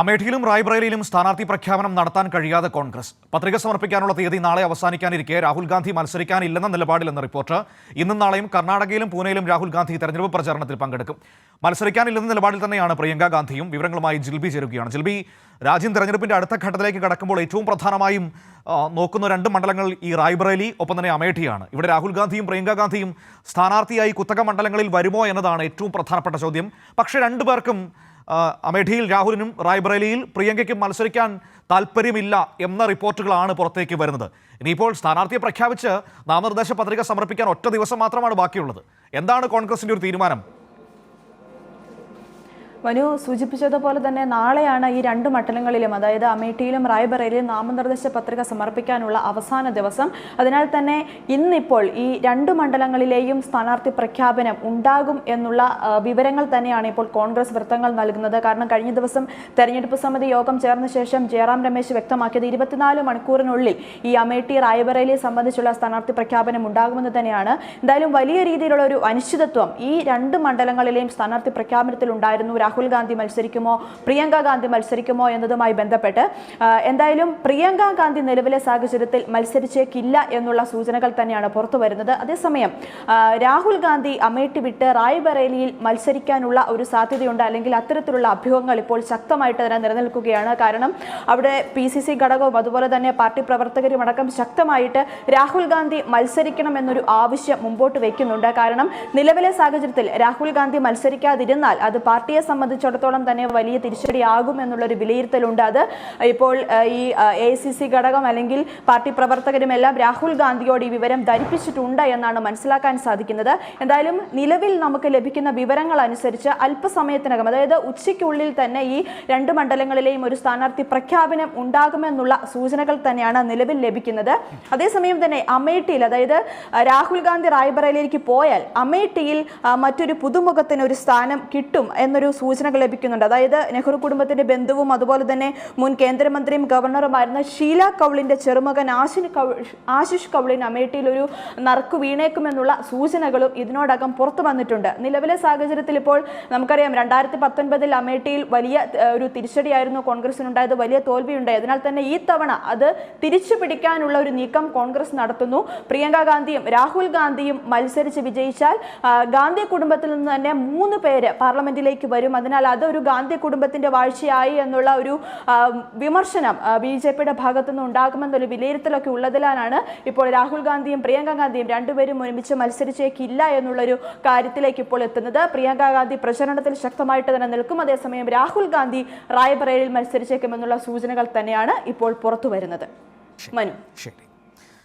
അമേഠിയിലും റായ്ബ്രേലിയിലും സ്ഥാനാർത്ഥി പ്രഖ്യാപനം നടത്താൻ കഴിയാതെ കോൺഗ്രസ്. പത്രിക സമർപ്പിക്കാനുള്ള തീയതി നാളെ അവസാനിക്കാനിരിക്കെ രാഹുൽ ഗാന്ധി മത്സരിക്കാനില്ലെന്ന നിലപാടിലെന്ന റിപ്പോർട്ട് ഇന്നും നാളെയും കർണാടകയിലും പൂനെയിലും രാഹുൽ ഗാന്ധി തെരഞ്ഞെടുപ്പ് പ്രചാരണത്തിൽ പങ്കെടുക്കും. മത്സരിക്കാനില്ലെന്ന നിലപാടിൽ തന്നെയാണ് പ്രിയങ്ക ഗാന്ധിയും വിവരങ്ങളുമായി ജിൽബി ചേരുകയാണ്. ജിൽബി രാജ്യം തെരഞ്ഞെടുപ്പിന്റെ അടുത്ത ഘട്ടത്തിലേക്ക് കടക്കുമ്പോൾ ഏറ്റവും പ്രധാനമായും നോക്കുന്ന രണ്ട് മണ്ഡലങ്ങൾ ഈ റായ്ബ്രേലി ഒപ്പം തന്നെ അമേഠിയാണ്. ഇവിടെ രാഹുൽ ഗാന്ധിയും പ്രിയങ്ക ഗാന്ധിയും സ്ഥാനാർത്ഥിയായി കുത്തക മണ്ഡലങ്ങളിൽ വരുമോ എന്നതാണ് ഏറ്റവും പ്രധാനപ്പെട്ട ചോദ്യം. പക്ഷേ രണ്ടുപേർക്കും അമേഠിയിൽ രാഹുലിനും റായ്ബറേലിയിൽ പ്രിയങ്കയ്ക്കും മത്സരിക്കാൻ താല്പര്യമില്ല എന്ന റിപ്പോർട്ടുകളാണ് പുറത്തേക്ക് വരുന്നത്. ഇനിയിപ്പോൾ സ്ഥാനാർത്ഥിയെ പ്രഖ്യാപിച്ച് നാമനിർദ്ദേശ പത്രിക സമർപ്പിക്കാൻ ഒറ്റ ദിവസം മാത്രമാണ് ബാക്കിയുള്ളത്. എന്താണ് കോൺഗ്രസിന്റെ ഒരു തീരുമാനം? മനു സൂചിപ്പിച്ചതുപോലെ തന്നെ നാളെയാണ് ഈ രണ്ട് മണ്ഡലങ്ങളിലും അതായത് അമേഠിയിലും റായ്ബറേലിയും നാമനിർദ്ദേശ പത്രിക സമർപ്പിക്കാനുള്ള അവസാന ദിവസം. അതിനാൽ തന്നെ ഇന്നിപ്പോൾ ഈ രണ്ട് മണ്ഡലങ്ങളിലെയും സ്ഥാനാർത്ഥി പ്രഖ്യാപനം ഉണ്ടാകും എന്നുള്ള വിവരങ്ങൾ തന്നെയാണ് ഇപ്പോൾ കോൺഗ്രസ് വൃത്തങ്ങൾ നൽകുന്നത്. കാരണം കഴിഞ്ഞ ദിവസം തെരഞ്ഞെടുപ്പ് സമിതി യോഗം ചേർന്ന ശേഷം ജയറാം രമേശ് വ്യക്തമാക്കിയത് ഇരുപത്തിനാല് മണിക്കൂറിനുള്ളിൽ ഈ അമേഠി റായ്ബറേലിയെ സംബന്ധിച്ചുള്ള സ്ഥാനാർത്ഥി പ്രഖ്യാപനം ഉണ്ടാകുമെന്ന് തന്നെയാണ്. എന്തായാലും വലിയ രീതിയിലുള്ള ഒരു അനിശ്ചിതത്വം ഈ രണ്ട് മണ്ഡലങ്ങളിലെയും സ്ഥാനാർത്ഥി പ്രഖ്യാപനത്തിൽ ഉണ്ടായിരുന്നു രാഹുൽ ഗാന്ധി മത്സരിക്കുമോ പ്രിയങ്ക ഗാന്ധി മത്സരിക്കുമോ എന്നതുമായി ബന്ധപ്പെട്ട് എന്തായാലും പ്രിയങ്ക ഗാന്ധി നിലവിലെ സാഹചര്യത്തിൽ മത്സരിച്ചേക്കില്ല എന്നുള്ള സൂചനകൾ തന്നെയാണ് പുറത്തു വരുന്നത്. അതേസമയം രാഹുൽ ഗാന്ധി അമേഠി വിട്ട് റായ്ബറേലിയിൽ മത്സരിക്കാനുള്ള ഒരു സാധ്യതയുണ്ട്. അല്ലെങ്കിൽ അത്തരത്തിലുള്ള അഭ്യൂഹങ്ങൾ ഇപ്പോൾ ശക്തമായിട്ട് തന്നെ നിലനിൽക്കുകയാണ്. കാരണം അവിടെ പി സി സി ഘടകവും അതുപോലെ തന്നെ പാർട്ടി പ്രവർത്തകരും അടക്കം ശക്തമായിട്ട് രാഹുൽ ഗാന്ധി മത്സരിക്കണം എന്നൊരു ആവശ്യം മുമ്പോട്ട് വയ്ക്കുന്നുണ്ട് കാരണം നിലവിലെ സാഹചര്യത്തിൽ രാഹുൽ ഗാന്ധി മത്സരിക്കാതിരുന്നാൽ അത് പാർട്ടിയെ സംബന്ധിച്ചിടത്തോളം തന്നെ വലിയ തിരിച്ചടിയാകും എന്നുള്ളൊരു വിലയിരുത്തലുണ്ട് അത്. ഇപ്പോൾ ഈ എ സി സി ഘടകം അല്ലെങ്കിൽ പാർട്ടി പ്രവർത്തകരും എല്ലാം രാഹുൽ ഗാന്ധിയോട് ഈ വിവരം ധരിപ്പിച്ചിട്ടുണ്ട് എന്നാണ് മനസ്സിലാക്കാൻ സാധിക്കുന്നത്. എന്തായാലും നിലവിൽ നമുക്ക് ലഭിക്കുന്ന വിവരങ്ങൾ അനുസരിച്ച് അല്പസമയത്തിനകം അതായത് ഉച്ചയ്ക്കുള്ളിൽ തന്നെ ഈ രണ്ട് മണ്ഡലങ്ങളിലെയും ഒരു സ്ഥാനാർത്ഥി പ്രഖ്യാപനം ഉണ്ടാകുമെന്നുള്ള സൂചനകൾ തന്നെയാണ് നിലവിൽ ലഭിക്കുന്നത്. അതേസമയം തന്നെ അമേഠിയിൽ അതായത് രാഹുൽ ഗാന്ധി റായ്ബറയിലേക്ക് പോയാൽ അമേഠിയിൽ മറ്റൊരു പുതുമുഖത്തിന് ഒരു സ്ഥാനം കിട്ടും എന്നൊരു സൂചനകൾ ലഭിക്കുന്നുണ്ട്. അതായത് നെഹ്റു കുടുംബത്തിന്റെ ബന്ധുവും അതുപോലെ തന്നെ മുൻ കേന്ദ്രമന്ത്രിയും ഗവർണറുമായിരുന്ന ഷീല കൗളിന്റെ ചെറുമകൻ കൗൾ ആശിഷ് കൗളിന് അമേഠിയിൽ ഒരു നറുക്ക് വീണേക്കുമെന്നുള്ള സൂചനകളും ഇതിനോടകം പുറത്തു വന്നിട്ടുണ്ട്. നിലവിലെ സാഹചര്യത്തിൽ ഇപ്പോൾ നമുക്കറിയാം രണ്ടായിരത്തി പത്തൊൻപതിൽ അമേഠിയിൽ വലിയ ഒരു തിരിച്ചടിയായിരുന്നു കോൺഗ്രസിനുണ്ടായത് വലിയ തോൽവിയുണ്ടായി. അതിനാൽ തന്നെ ഈ തവണ അത് തിരിച്ചു പിടിക്കാനുള്ള ഒരു നീക്കം കോൺഗ്രസ് നടത്തുന്നു. പ്രിയങ്ക ഗാന്ധിയും രാഹുൽ ഗാന്ധിയും മത്സരിച്ച് വിജയിച്ചാൽ ഗാന്ധി കുടുംബത്തിൽ നിന്ന് തന്നെ മൂന്ന് പേര് പാർലമെന്റിലേക്ക് വരും അതിനാൽ അതൊരു ഗാന്ധി കുടുംബത്തിന്റെ വാഴ്ചയായി എന്നുള്ള ഒരു വിമർശനം ബി ജെ പിയുടെ ഭാഗത്തു നിന്ന് ഉണ്ടാകുമെന്നൊരു വിലയിരുത്തലൊക്കെ ഉള്ളതിലാണ് ഇപ്പോൾ രാഹുൽ ഗാന്ധിയും പ്രിയങ്ക ഗാന്ധിയും രണ്ടുപേരും ഒരുമിച്ച് മത്സരിച്ചേക്കില്ല എന്നുള്ളൊരു കാര്യത്തിലേക്ക് ഇപ്പോൾ എത്തുന്നത്. പ്രിയങ്ക ഗാന്ധി പ്രചരണത്തിൽ ശക്തമായിട്ട് തന്നെ നിൽക്കും. അതേസമയം രാഹുൽ ഗാന്ധി റായ്ബറേലിൽ മത്സരിച്ചേക്കുമെന്നുള്ള സൂചനകൾ തന്നെയാണ് ഇപ്പോൾ പുറത്തു വരുന്നത് മനു. ശരി.